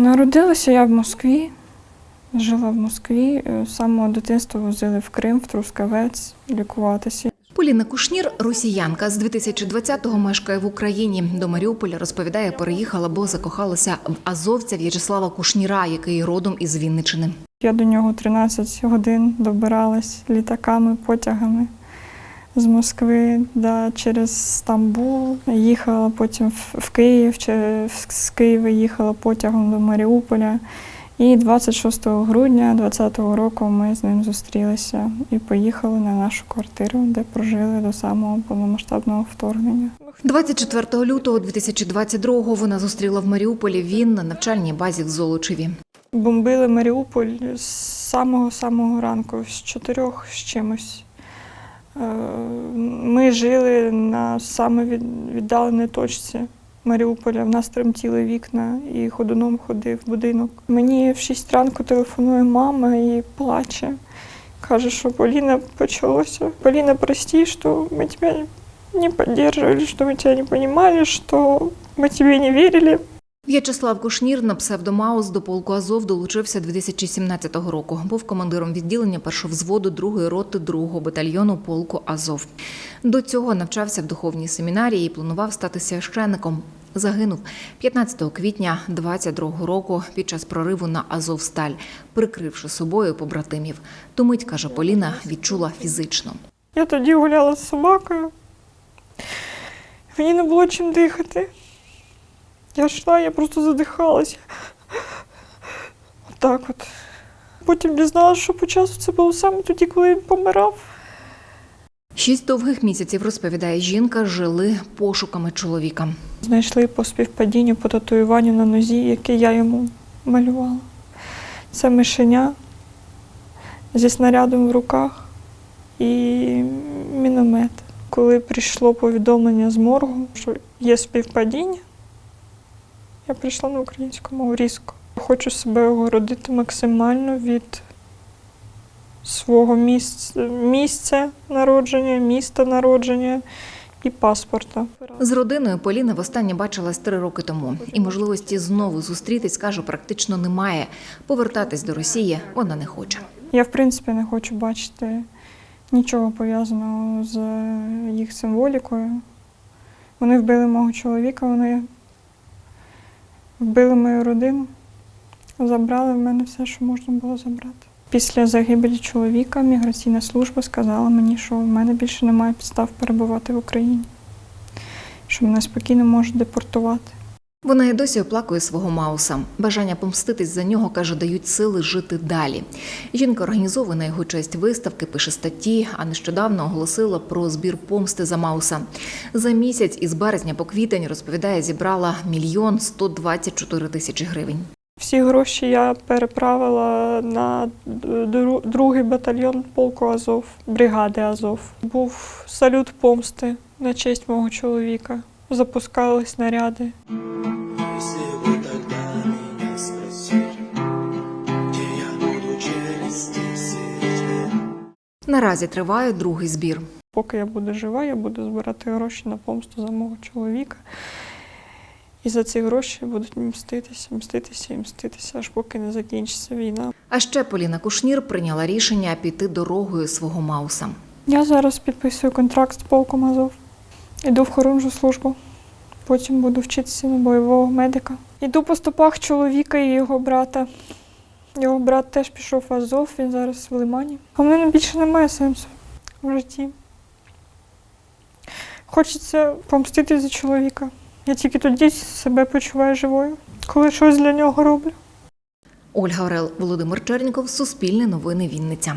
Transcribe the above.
Народилася я в Москві, жила в Москві. Е, З самого дитинства возили в Крим, в Трускавець лікуватися. Поліна Кушнір, росіянка, з 2020-го мешкає в Україні. До Маріуполя розповідає, переїхала, бо закохалася в азовця В'ячеслава Кушніра, який родом із Вінничини. Я до нього 13 годин добиралась літаками, потягами з Москви да, через Стамбул. Їхала потім в- в Київ, чи в- з Києва їхала потягом до Маріуполя. І 26 грудня 2020 року ми з ним зустрілися і поїхали на нашу квартиру, де прожили до самого повномасштабного вторгнення. 24 лютого 2022-го вона зустріла в Маріуполі. Він на навчальній базі в Золочеві. Бомбили Маріуполь з самого-самого ранку, з чотирьох з чимось. Е, Ми жили на саме від- віддаленій точці Маріуполя. В нас тремтіли вікна і ходуном ходив будинок. Мені в 6 ранку телефонує мама і плаче. Каже, що Поліна почалося. Поліна, прости, що ми тебе не підтримували, що ми тебе не розуміли, що ми тебе не вірили. В'ячеслав Кушнір на псевдомаус до полку Азов долучився 2017 року. Був командиром відділення першого взводу другої роти другого батальйону полку Азов. До цього навчався в духовній семінарії і планував стати священником. Загинув 15 квітня 22 року під час прориву на Азовсталь, прикривши собою побратимів. Ту мить, каже Поліна, відчула фізично. Я тоді гуляла з собакою. Мені не було чим дихати. Я йшла, я просто задихалася. Отак от. Потім дізналася, що по часу це було саме тоді, коли він помирав. Шість довгих місяців, розповідає жінка, жили пошуками чоловіка. Знайшли по співпадінню, по татуюванню на нозі, яке я йому малювала. Це мишеня зі снарядом в руках і міномет. Коли прийшло повідомлення з моргу, що є співпадіння, я прийшла на українську мову різко. Хочу себе огородити максимально від свого місця, місця народження, міста народження і паспорта. З родиною Поліна востаннє бачилась три роки тому, і можливості знову зустрітись, каже, практично немає. Повертатись до Росії вона не хоче. Я, в принципі, не хочу бачити нічого пов'язаного з їх символікою. Вони вбили мого чоловіка, вони вбили мою родину, забрали в мене все, що можна було забрати. Після загибелі чоловіка міграційна служба сказала мені, що в мене більше немає підстав перебувати в Україні, що мене спокійно можуть депортувати. Вона і досі оплакує свого Мауса. Бажання помститись за нього, каже, дають сили жити далі. Жінка організовує на його честь виставки, пише статті, а нещодавно оголосила про збір помсти за Мауса. За місяць із березня по квітень, розповідає, зібрала мільйон 124 тисячі гривень. Всі гроші я переправила на дру- другий батальйон полку Азов, бригади Азов. Був салют помсти на честь мого чоловіка. Запускали снаряди. Если бы тогда меня спросили, где я буду через 10 лет, Наразі триває другий збір. Поки я буду жива, я буду збирати гроші на помсту за мого чоловіка. І за ці гроші будуть мститися, мститися і мститися, аж поки не закінчиться війна. А ще Поліна Кушнір прийняла рішення піти дорогою свого Мауса. Я зараз підписую контракт з полком Азов. Іду в хорунжу службу. Потім буду вчитися на бойового медика. Іду по стопах чоловіка і його брата. Його брат теж пішов в Азов, він зараз в Лимані. А мене більше немає сенсу в житті. Хочеться помстити за чоловіка. Я тільки тоді себе почуваю живою, коли щось для нього роблю. Ольга Орел, Володимир Черніков, Суспільне новини Вінниця.